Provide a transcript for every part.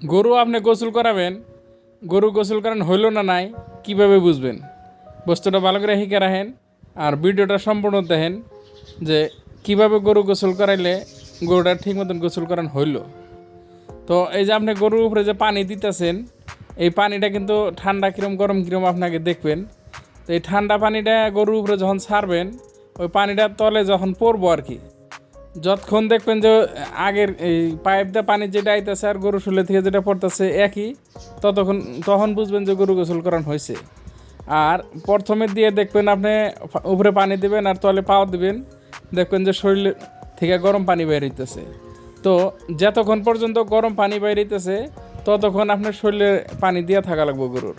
গরু আপনি গোসল করাবেন, গরু গোসল করান হইল না নাই, কীভাবে বুঝবেন? বস্তুটা ভালো করে শিখে রাখেন আর ভিডিওটা সম্পূর্ণ দেখেন যে কীভাবে গরু গোসল করাইলে গরুটা ঠিক মতন গোসল করান হইল। তো এই যে আপনি গরুর উপরে যে পানি দিতেছেন, এই পানিটা কিন্তু ঠান্ডা কিরম গরম কিরম আপনাকে দেখবেন। তো এই ঠান্ডা পানিটা গরুর উপরে যখন ছাড়বেন, ওই পানিটার তলে যখন পড়ব আর কি। যতক্ষণ দেখবেন যে আগের এই পাইপ দিয়ে পানি যেটা আইতেছে আর গরু শুলে থেকে যেটা পড়তেছে একই, ততক্ষণ, তখন বুঝবেন যে গরু গোসল করান হয়েছে। আর প্রথমে দিয়ে দেখবেন আপনি উপরে পানি দিবেন আর তলে পাও দিবেন, দেখবেন যে শরীর থেকে গরম পানি বের হইতেছে। তো যতক্ষণ পর্যন্ত গরম পানি বের হইতেছে, ততক্ষণ আপনার শরীরে পানি দিয়ে থাকা লাগবে গরুর।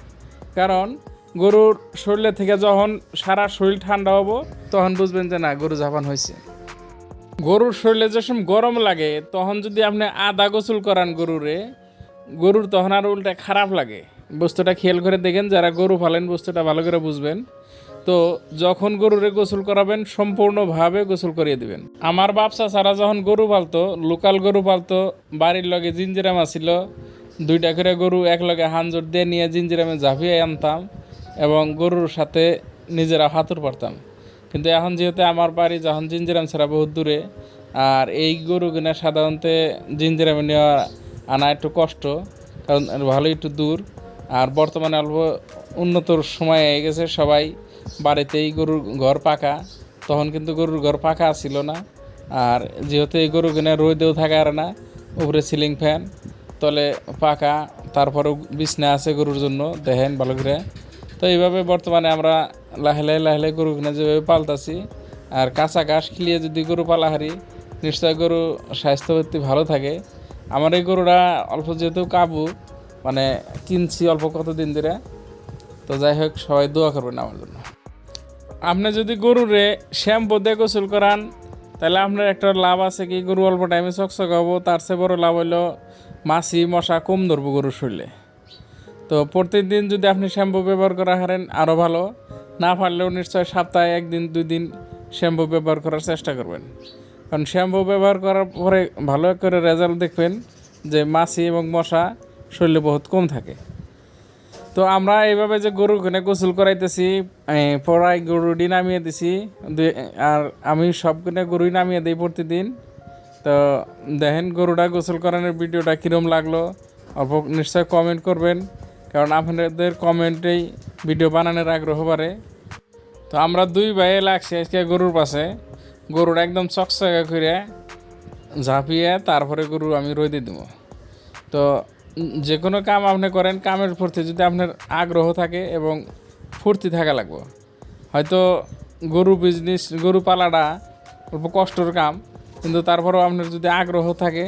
কারণ গরুর শরীরে থেকে যখন সারা শরীর ঠান্ডা হব, তখন বুঝবেন যে না, গরু জাপান হয়েছে গরুর শরীরে যখন গরম লাগে, তখন যদি আপনি আদা গোসল করান গরুরে, গরুর তখন আর উল্টা খারাপ লাগে। বস্তুটা খেয়াল করে দেখেন, যারা গরু ফালেন বস্তুটা ভালো করে বুঝবেন। তো যখন গরুরে গোসল করাবেন, সম্পূর্ণভাবে গোসল করিয়ে দিবেন। আমার বাপসা ছাড়া যখন গরু পালতো, লোকাল গরু পালতো, বাড়ির লগে জিঞ্জিরাম আসিল দুইটা করে গরু এক লগে হানজোর দিয়ে নিয়ে জিঞ্জিরামে ঝাঁপিয়ে আনতাম এবং গরুর সাথে নিজেরা হাতুর পারতাম। কিন্তু এখন যেহেতু আমার বাড়ি যখন জিঞ্জিরাম ছাড়া বহুত দূরে, আর এই গরু কিনা সাধারণত জিঞ্জিরামে নেওয়া আনা একটু কষ্ট, কারণ ভালো একটু দূর। আর বর্তমানে অল্প উন্নত সময় হয়ে গেছে, সবাই বাড়িতেই গরুর ঘর পাকা। তখন কিন্তু গরুর ঘর পাকা ছিল না। আর যেহেতু এই গরু কিনা রোদেও থাকে আর না, উপরে সিলিং ফ্যান, তলে পাকা, তারপরেও বিছনা আছে গরুর জন্য, দেখেন ভালো করে। তো এইভাবে বর্তমানে আমরা লাহে লাহে লাহে লাহে গরু কিনা যেভাবে পালতাছি, আর কাঁচা ঘাস খিলিয়ে যদি গরু পালা হারি, নিশ্চয় গরু স্বাস্থ্যবর্তী ভালো থাকে। আমার এই গরুটা অল্প যেহেতু কাবু মানে কিনছি অল্প কতদিন ধরে, তো যাই হোক, সবাই দোয়া করবেন আমার জন্য। আপনি যদি গরুরে শ্যাম্পু দিয়ে গোসল করান, তাহলে আপনার একটা লাভ আছে কি, গরু অল্প টাইমে চকচক হব, তার চেয়ে বড় লাভ হইল মাছি, মশা, কম ধরবো গরুর শরীরে। তো প্রতিদিন যদি আপনি শ্যাম্পু ব্যবহার করা হারেন আরও ভালো। না পারলেও নিশ্চয় সপ্তাহে একদিন দুই দিন শ্যাম্পু ব্যবহার করার চেষ্টা করবেন। কারণ শ্যাম্পু ব্যবহার করার পরে ভালো করে রেজাল্ট দেখবেন যে মাছি এবং মশা শরীরে বহুত কম থাকে। তো আমরা এইভাবে যে গরু কিনে গোসল করাইতেছি পড়াই গরুটি নামিয়ে দিছি আর আমি সব গরুই নামিয়ে দিই প্রতিদিন। তো দেখেন গরুটা গোসল করানোর ভিডিওটা কীরম লাগল অল্প নিশ্চয় কমেন্ট করবেন। কারণ আপনাদের কমেন্টেই ভিডিও বানানোর আগ্রহ বাড়ে। তো আমরা দুই ভাইয়ে লাগছি আজকে গরুর পাশে। গরুটা একদম চকচকা করে ঝাঁপিয়ে তারপরে গরু আমি রোদে দেব। তো যে কোনো কাম আপনি করেন, কামের প্রতি যদি আপনার আগ্রহ থাকে এবং ফুর্তি থাকা লাগবে। হয়তো গরু বিজনেস গরু পালাটা অল্প কষ্টর কাম, কিন্তু তারপরেও আপনার যদি আগ্রহ থাকে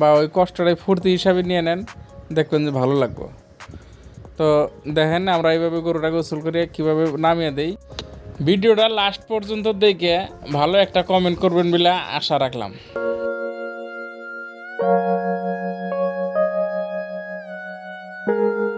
বা ওই কষ্টটাই ফুর্তি হিসাবে নিয়ে নেন, দেখবেন যে ভালো লাগবে। তো দেখেন আমরা এইভাবে গরুটা গোসল করে কীভাবে নামিয়ে দেই। ভিডিওটা লাস্ট পর্যন্ত দেখে ভালো একটা কমেন্ট করবেন বলে আশা রাখলাম। Thank